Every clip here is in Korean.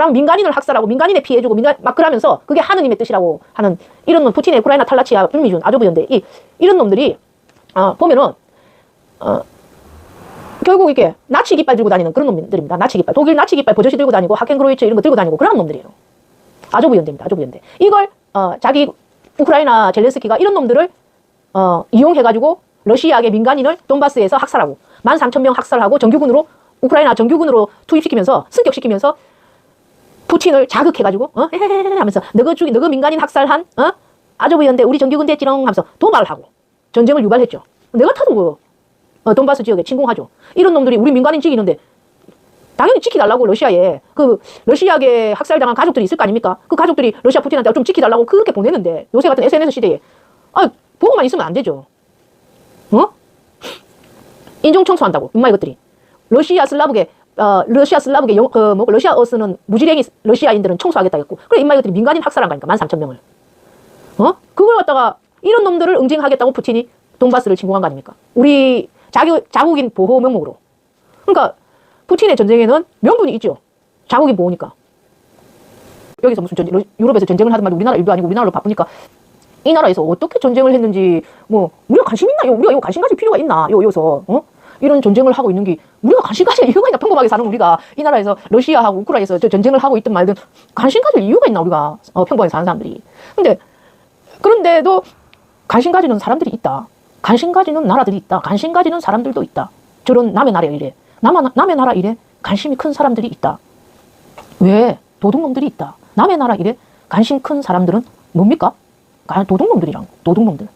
사람 민간인을 학살하고 민간인에 피해주고 민간 막 그러면서 그게 하느님의 뜻이라고 하는 이런 놈 푸틴의 우크라이나 탈라치아 윤미준 아조부 연대 이 이런 놈들이 어, 보면은 어, 결국 이게 나치 깃발 들고 다니는 그런 놈들입니다. 나치 깃발 독일 나치 깃발 버젓이 들고 다니고 하켄그로이츠 이런 거 들고 다니고 그런 놈들이에요. 아조부 연대입니다. 아조부 연대 이걸 어, 자기 우크라이나 젤렌스키가 이런 놈들을 어, 이용해가지고 러시아계 민간인을 돈바스에서 학살하고 13,000명 학살하고 정규군으로 우크라이나 정규군으로 투입시키면서 승격시키면서 푸틴을 자극해가지고 어? 하면서 너가 죽이 너가 민간인 학살한 어? 연대 우리 정규군 대 지렁 하면서 도발을 하고 전쟁을 유발했죠. 내가 타도 그 어, 돈바스 지역에 침공하죠. 이런 놈들이 우리 민간인 죽이는데 당연히 지키달라고 러시아에 그 러시아계 학살당한 가족들이 있을 거 아닙니까? 그 가족들이 러시아 푸틴한테 좀 지키달라고 그렇게 보내는데 요새 같은 SNS 시대에 아 보고만 있으면 안 되죠. 어? 인종 청소한다고 인마 이것들이 러시아 슬라브계 어, 러시아 슬라브계 영, 그, 뭐, 러시아어 쓰는 무지랭이 러시아인들은 청소하겠다겠고 그래 인마 이것들이 민간인 학살한 거니까 13,000명을 어? 그걸 갖다가 이런 놈들을 응징하겠다고 푸틴이 돈바스를 침공한 거 아닙니까? 우리 자기, 자국인 보호 명목으로. 그러니까 푸틴의 전쟁에는 명분이 있죠. 자국인 보호니까. 여기서 무슨 전쟁, 유럽에서 전쟁을 하든 말든 우리나라 일도 아니고 우리나라로 바쁘니까 이 나라에서 어떻게 전쟁을 했는지 뭐 우리가 관심 있나? 요 우리가 이거 관심 가질 필요가 있나? 요 여기서 어? 이런 전쟁을 하고 있는 게 우리가 관심 가질 이유가 있나? 평범하게 사는 우리가 이 나라에서 러시아하고 우크라이나에서 저 전쟁을 하고 있든 말든 관심 가질 이유가 있나? 우리가 어, 평범하게 사는 사람들이. 근데 그런데도 관심 가지는 사람들이 있다. 관심 가지는 나라들이 있다. 관심 가지는 사람들도 있다. 저런 남의 나라 일에. 남의, 남의 나라 일에 관심이 큰 사람들이 있다. 왜? 도둑놈들이 있다. 남의 나라 일에 관심 큰 사람들은 뭡니까? 가- 도둑놈들이랑 도둑놈들.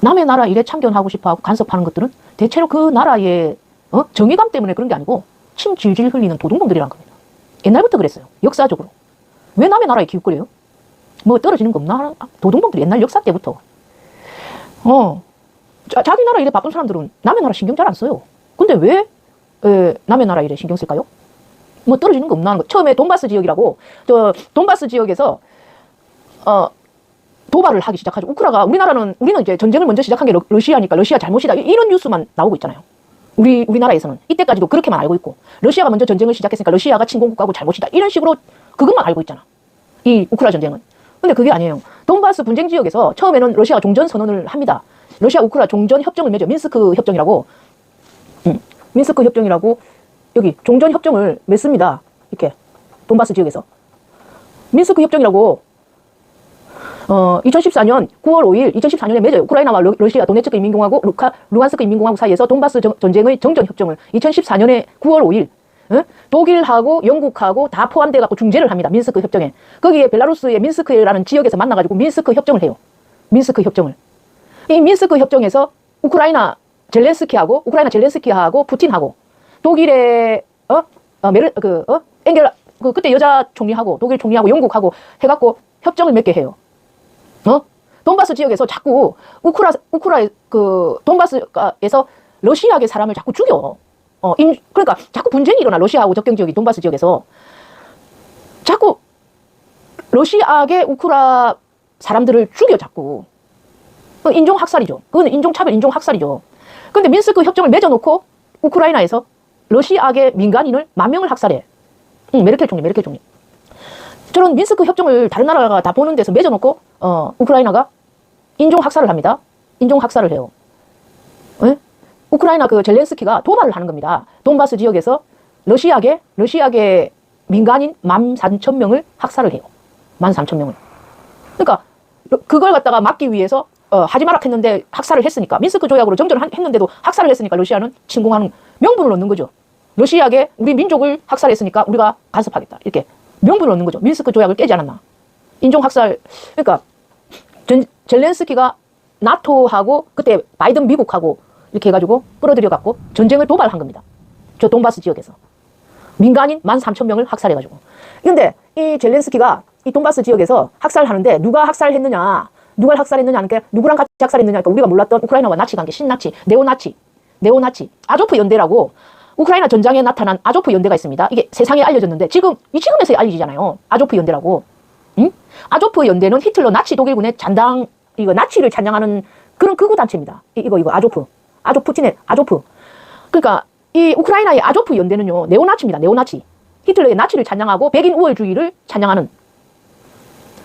남의 나라 일에 참견하고 싶어하고 간섭하는 것들은 대체로 그 나라의 어? 정의감 때문에 그런 게 아니고 침 질질 흘리는 도둑놈들이란 겁니다. 옛날부터 그랬어요. 역사적으로. 왜 남의 나라에 기웃거려요? 뭐 떨어지는 거 없나? 아, 도둑놈들이 옛날 역사 때부터. 어. 자, 자기 나라 일에 바쁜 사람들은 남의 나라 신경 잘 안 써요. 근데 왜 에, 남의 나라 일에 신경 쓸까요? 뭐 떨어지는 거 없나. 처음에 돈바스 지역이라고 저 돈바스 지역에서 어 도발을 하기 시작하죠. 우크라가 우리나라는 우리는 이제 전쟁을 먼저 시작한 게 러, 러시아니까 러시아 잘못이다 이- 이런 뉴스만 나오고 있잖아요. 우리 우리나라에서는 이때까지도 그렇게만 알고 있고 러시아가 먼저 전쟁을 시작했으니까 러시아가 침공국가고 잘못이다 이런 식으로 그것만 알고 있잖아. 이 우크라 전쟁은. 근데 그게 아니에요. 돈바스 분쟁 지역에서 처음에는 러시아가 종전 선언을 합니다. 러시아 우크라 종전 협정을 맺어 민스크 협정이라고 음, 민스크 협정이라고 여기 종전 협정을 맺습니다. 이렇게 돈바스 지역에서 민스크 협정이라고 어, 2014년 9월 5일 2014년에 맺어요. 우크라이나와 러, 러시아 도네츠크 인민공화국 루카, 루간스크 인민공화국 사이에서 돈바스 정, 전쟁의 정전 협정을 2014년에 9월 5일 어? 독일하고 영국하고 다 포함돼 갖고 중재를 합니다. 민스크 협정에. 거기에 벨라루스의 민스크라는 지역에서 만나 가지고 민스크 협정을 해요. 민스크 협정을. 이 민스크 협정에서 우크라이나 젤렌스키하고 우크라이나 젤렌스키하고 푸틴하고 독일의 어? 어 메르 그 어? 엥겔라 그 그때 여자 총리하고 독일 총리하고 영국하고 해 갖고 협정을 맺게 해요. 어? 돈바스 지역에서 자꾸 우크라 우크라 그 돈바스에서 러시아계 사람을 자꾸 죽여. 어, 인, 그러니까 자꾸 분쟁이 일어나 러시아하고 접경 지역이 돈바스 지역에서 자꾸 러시아계 우크라 사람들을 죽여 자꾸. 그 인종 학살이죠. 그건 인종 차별, 인종 학살이죠. 근데 민스크 협정을 맺어놓고 우크라이나에서 러시아계 민간인을 만 명을 학살해. 응, 메르켈 총리, 메르켈 총리. 저런 민스크 협정을 다른 나라가 다 보는 데서 맺어놓고 어, 우크라이나가 인종 학살을 합니다. 인종 학살을 해요. 예? 우크라이나 그 젤렌스키가 도발을 하는 겁니다. 돈바스 지역에서 러시아계 러시아계 민간인 13,000명을 학살을 해요. 13,000명을. 그러니까 그걸 갖다가 막기 위해서 어, 하지 마라 했는데 학살을 했으니까 민스크 조약으로 정전을 한- 했는데도 학살을 했으니까 러시아는 침공하는 명분을 얻는 거죠. 러시아계 우리 민족을 학살했으니까 우리가 간섭하겠다. 이렇게 명분을 얻는 거죠. 민스크 조약을 깨지 않았나. 인종 학살. 그러니까 전, 젤렌스키가 나토하고 그때 바이든 미국하고 이렇게 해가지고 끌어들여 갖고 전쟁을 도발한 겁니다. 저 돈바스 지역에서. 민간인 13,000명을 학살해가지고. 근데 이 젤렌스키가 이 돈바스 지역에서 학살하는데 누가 학살했느냐, 누가 학살했느냐 하니까 누구랑 같이 학살했느냐 하니까 우리가 몰랐던 우크라이나와 나치 관계, 신나치, 네오나치, 네오나치, 아조프 연대라고 우크라이나 전장에 나타난 아조프 연대가 있습니다. 이게 세상에 알려졌는데 지금 이 지금에서 알려지잖아요. 아조프 연대라고. 응? 아조프 연대는 히틀러 나치 독일군의 잔당 이거 나치를 찬양하는 그런 극우 단체입니다. 이- 이거 이거 아조프. 아조 푸틴의 아조프. 그러니까 이 우크라이나의 아조프 연대는요. 네오나치입니다. 네오나치. 히틀러의 나치를 찬양하고 백인 우월주의를 찬양하는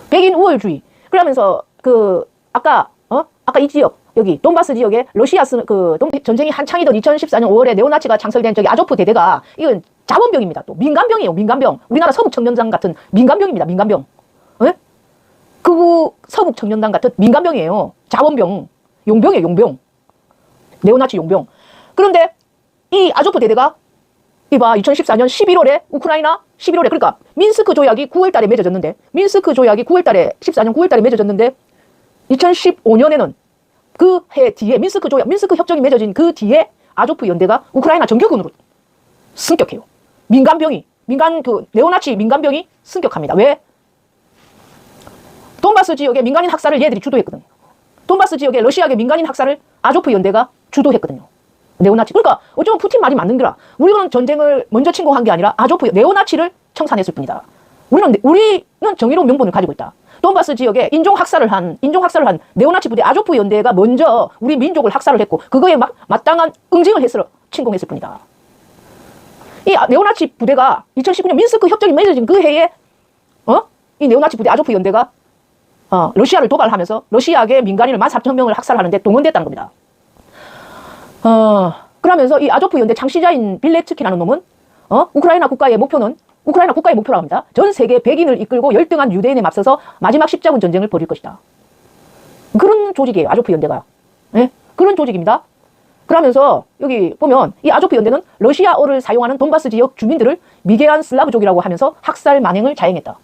백인 우월주의. 그러면서 그 아까 어 아까 이 지역 여기 돈바스 지역에 러시아 그 동- 전쟁이 한창이던 2014년 5월에 네오나치가 창설된 저기 아조프 대대가 이건 자본병입니다. 또 민간병이에요. 민간병. 우리나라 서북 청년단 같은 민간병입니다. 민간병. 예? 그 서북 청년단 같은 민간병이에요. 자본병. 용병이에요. 용병. 네오나치 용병. 그런데 이 아조프 대대가 이봐 2014년 11월에 우크라이나 11월에 그러니까 민스크 조약이 9월 달에 맺어졌는데 민스크 조약이 9월 달에 14년 9월 달에 맺어졌는데 2015년에는 그 해 뒤에 민스크 조약 민스크 협정이 맺어진 그 뒤에 아조프 연대가 우크라이나 정규군으로 승격해요. 민간병이 민간 그 네오나치 민간병이 승격합니다. 왜? 돈바스 지역의 민간인 학살을 얘들이 주도했거든요. 돈바스 지역의 러시아계 민간인 학살을 아조프 연대가 주도했거든요. 네오나치. 그러니까 어쩌면 푸틴 말이 맞는 거라. 우리는 전쟁을 먼저 침공한 게 아니라 아조프 네오나치를 청산했을 뿐이다. 우리는 우리는 정의로운 명분을 가지고 있다. 돈바스 지역에 인종 학살을 한 인종 학살을 한 네오나치 부대 아조프 연대가 먼저 우리 민족을 학살을 했고 그거에 막 마땅한 응징을 해서 침공했을 뿐이다. 이 아- 네오나치 부대가 2019년 민스크 협정이 맺어진 그 해에 어? 이 네오나치 부대 아조프 연대가 어, 러시아를 도발하면서 러시아계 민간인을 14,000명을 학살하는데 동원됐다는 겁니다. 어, 그러면서 이 아조프 연대 창시자인 빌레츠키라는 놈은 어? 우크라이나 국가의 목표는 우크라이나 국가의 목표라고 합니다. 전 세계 백인을 이끌고 열등한 유대인에 맞서서 마지막 십자군 전쟁을 벌일 것이다. 그런 조직이에요. 아조프 연대가. 예? 그런 조직입니다. 그러면서 여기 보면 이 아조프 연대는 러시아어를 사용하는 돈바스 지역 주민들을 미개한 슬라브족이라고 하면서 학살 만행을 자행했다.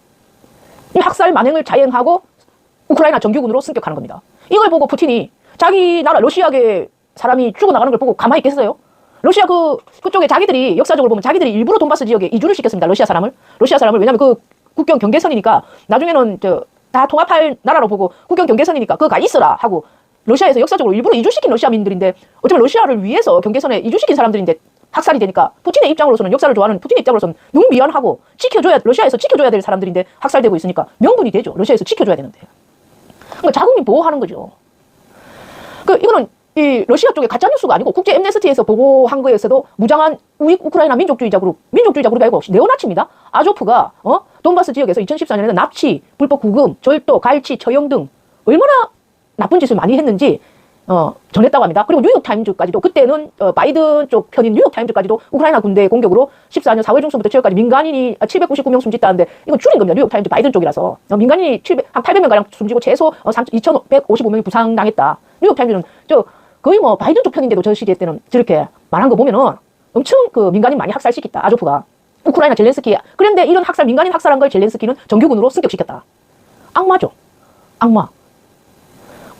이 학살 만행을 자행하고 우크라이나 정규군으로 승격하는 겁니다. 이걸 보고 푸틴이 자기 나라 러시아계 사람이 죽어나가는 걸 보고 가만히 있겠어요? 러시아 그, 그쪽에 자기들이 역사적으로 보면 자기들이 일부러 돈바스 지역에 이주를 시켰습니다. 러시아 사람을. 러시아 사람을. 왜냐면 그 국경 경계선이니까 나중에는 저, 다 통합할 나라로 보고 국경 경계선이니까 그거 가 있어라 하고 러시아에서 역사적으로 일부러 이주시킨 러시아민들인데 어쩌면 러시아를 위해서 경계선에 이주시킨 사람들인데 학살이 되니까 푸틴의 입장으로서는 역사를 좋아하는 푸틴의 입장으로서는 너무 미안하고 지켜줘야 러시아에서 지켜줘야 될 사람들인데 학살되고 있으니까 명분이 되죠. 러시아에서 지켜줘야 되는데. 그러니까 자국민 보호하는 거죠. 그 이거는 이 러시아 쪽에 가짜 뉴스가 아니고 국제 엠네스티에서 보고한 거에서도 무장한 우익 우크라이나 민족주의자 그룹, 민족주의자 그룹이 아니고 네오나치입니다. 아조프가 어? 돈바스 지역에서 2014년에는 납치, 불법 구금, 절도, 갈치, 처형 등 얼마나 나쁜 짓을 많이 했는지 어, 전했다고 합니다. 그리고 뉴욕 타임즈까지도 그때는 어, 바이든 쪽 편인 뉴욕 타임즈까지도 우크라이나 군대 공격으로 14년 4월 중순부터 7월까지 민간인이 799명 숨졌다는데 이건 줄인 겁니다. 뉴욕 타임즈 바이든 쪽이라서 어, 민간인이 700, 한 800명 가량 숨지고 최소 어, 3, 2,155명이 부상당했다. 뉴욕 타임즈는 저 거의 뭐 바이든 쪽 편인데도 저 시기에 때는 저렇게 말한 거 보면은 엄청 그 민간인 많이 학살시켰다. 아조프가 우크라이나 젤렌스키 그런데 이런 학살 민간인 학살한 걸 젤렌스키는 정규군으로 승격시켰다. 악마죠. 악마.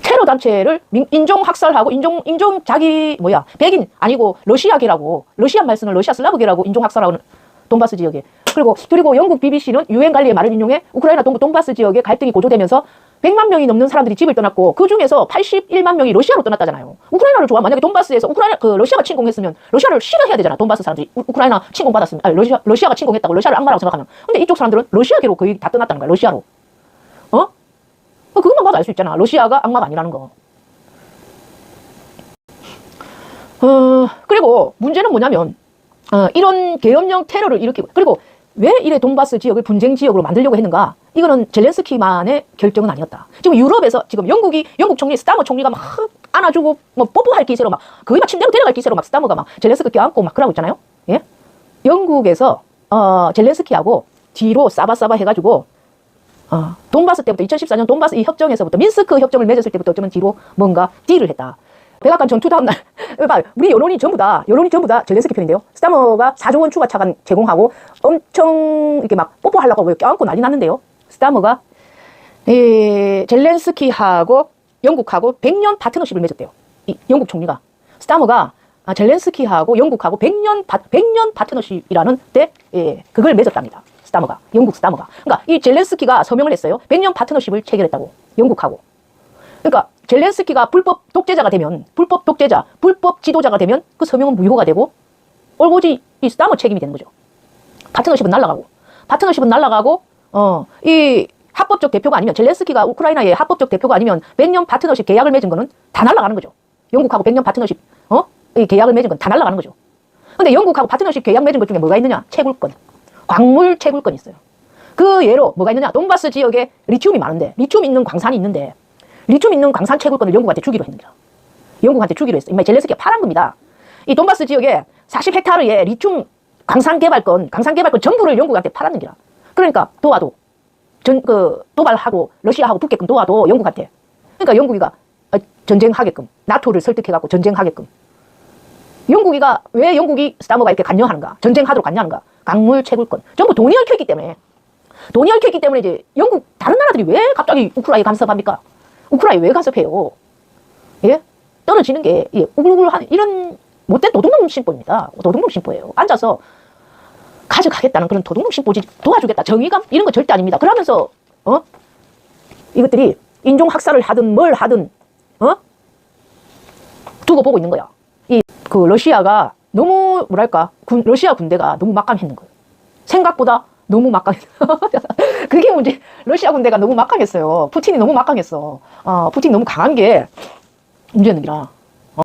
테러 단체를 민- 인종 학살하고 인종 인종 자기 뭐야 백인 아니고 러시아계라고 러시아 말 쓰는 러시아 슬라브계라고 인종 학살하는 돈바스 지역에 그리고 그리고 영국 BBC는 유엔 관리의 말을 인용해 우크라이나 동부 돈바스 지역에 갈등이 고조되면서 100만 명이 넘는 사람들이 집을 떠났고 그 중에서 81만 명이 러시아로 떠났다잖아요. 우크라이나를 좋아 만약에 돈바스에서 우크라이나 그 러시아가 침공했으면 러시아를 싫어해야 되잖아. 돈바스 사람들이 우, 우크라이나 침공 받았으면 아니 러시아 러시아가 침공했다고 러시아를 악마라고 생각하면 근데 이쪽 사람들은 러시아계로 거의 다 떠났다는 거야. 러시아로. 어? 어, 그것만 봐도 알 수 있잖아. 러시아가 악마가 아니라는 거. 어, 그리고 문제는 뭐냐면, 어, 이런 계엄령 테러를 일으키고, 그리고 왜 이래 돈바스 지역을 분쟁 지역으로 만들려고 했는가? 이거는 젤렌스키만의 결정은 아니었다. 지금 유럽에서 지금 영국이, 영국 총리, 스타머 총리가 막 안아주고, 뭐 뽀뽀할 기세로 막, 거의 막 침대로 데려갈 기세로 막 스타머가 막 젤렌스키 껴안고 막 그러고 있잖아요? 예? 영국에서, 어, 젤렌스키하고 뒤로 싸바싸바 해가지고, 어, 돈바스 때부터 2014년 돈바스 이 협정에서부터 민스크 협정을 맺었을 때부터 어쩌면 뒤로 뭔가 딜을 했다. 백악관 전투 다음 날, 봐, 우리 여론이 전부 다 여론이 전부 다 젤렌스키 편인데요. 스타머가 4조 원 추가 차관 제공하고 엄청 이렇게 막 뽀뽀하려고 껴안고 난리 났는데요. 스타머가 이 젤렌스키하고 영국하고 100년 파트너십을 맺었대요. 이 영국 총리가 스타머가 아, 젤렌스키하고 영국하고 100년 파, 100년 파트너십이라는 때 예, 그걸 맺었답니다. 스타머가 영국 스타머가. 그러니까 이 젤렌스키가 서명을 했어요. 100년 파트너십을 체결했다고 영국하고. 그러니까 젤렌스키가 불법 독재자가 되면 불법 독재자, 불법 지도자가 되면 그 서명은 무효가 되고 올고지 이 스타머 책임이 되는 거죠. 파트너십은 날라가고 파트너십은 날라가고 어 이 합법적 대표가 아니면 젤렌스키가 우크라이나의 합법적 대표가 아니면 100년 파트너십 계약을 맺은 거는 다 날라가는 거죠. 영국하고 100년 파트너십 어 이 계약을 맺은 건 다 날라가는 거죠. 근데 영국하고 파트너십 계약 맺은 것 중에 뭐가 있느냐? 채굴권. 광물 채굴권이 있어요. 그 예로 뭐가 있느냐? 돈바스 지역에 리튬이 많은데 리튬 있는 광산이 있는데 리튬 있는 광산 채굴권을 영국한테 주기로 했습니다. 영국한테 주기로 했어요. 이마 젤레스키가 파란 겁니다. 이 돈바스 지역에 40헥타르의 리튬 광산 개발권, 광산 개발권 전부를 영국한테 팔았는 기라. 그러니까 도와도 전, 그, 도발하고 러시아하고 붙게끔 도와도 영국한테. 그러니까 영국이가 어, 전쟁하게끔, 나토를 설득해갖고 전쟁하게끔. 영국이가, 왜 영국이 스타머가 이렇게 간여하는가? 전쟁하도록 간여하는가? 강물 채굴권. 전부 돈이 얽혀있기 때문에. 돈이 얽혀있기 때문에 이제 영국, 다른 나라들이 왜 갑자기 우크라이나에 간섭합니까? 우크라이나에 왜 간섭해요? 예? 떨어지는 게, 예, 우글우글한, 이런 못된 도둑놈 심보입니다. 도둑놈 심보예요. 앉아서 가져가겠다는 그런 도둑놈 심 보지 도와주겠다. 정의감? 이런 거 절대 아닙니다. 그러면서, 어? 이것들이 인종 학살을 하든 뭘 하든, 어? 두고 보고 있는 거야. 이, 그, 러시아가 너무, 뭐랄까, 군, 러시아 군대가 너무 막강했는 거예요. 생각보다 너무 막강했어. 그게 문제. 러시아 군대가 너무 막강했어요. 푸틴이 너무 막강했어. 어, 푸틴이 너무 강한 게 문제는 기라.